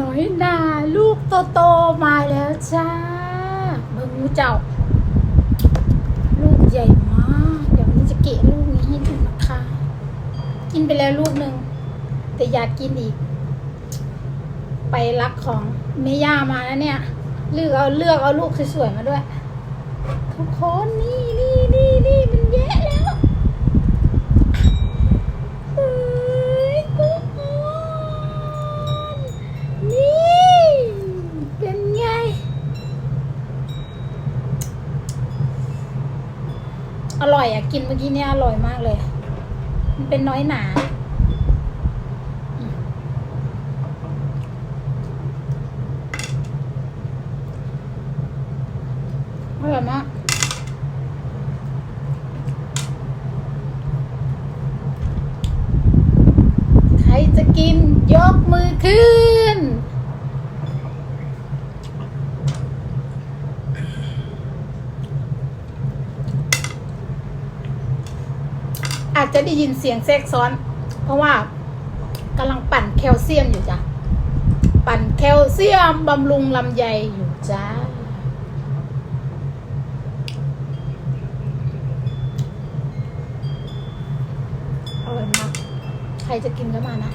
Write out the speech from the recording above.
น้อยนาลูกโตโตมาแล้วจ้าเบิ่งงูเจ้า ลูกใหญ่มากเดี๋ยววันนี้จะเกะลูกนี้ให้ดูนะคะ กินไปแล้วลูกหนึ่งแต่อยากกินอีก ไปรักของเมย่ามาแล้วเนี่ยเลือกเอาเลือกเอาลูกสวยๆมาด้วย ทุกคนนี่นี่มันแยะแล้วเฮ้ยกุ๊กออนนี่ เป็นไง อร่อยอะกินเมื่อกี้เนี่ยอร่อยมากเลย มันเป็นน้อยหนาอืมอร่อยมากใครจะกินยกมือขึ้น อา จจะได้ยินเสียงแทรกซ้อน เพราะว่ากำลังปั่นแคลเซียมอยู่จ้ะ ปั่นแคลเซียมบำรุงลำไยอยู่จ้าอร่อยมาก ใครจะกินก็มานะ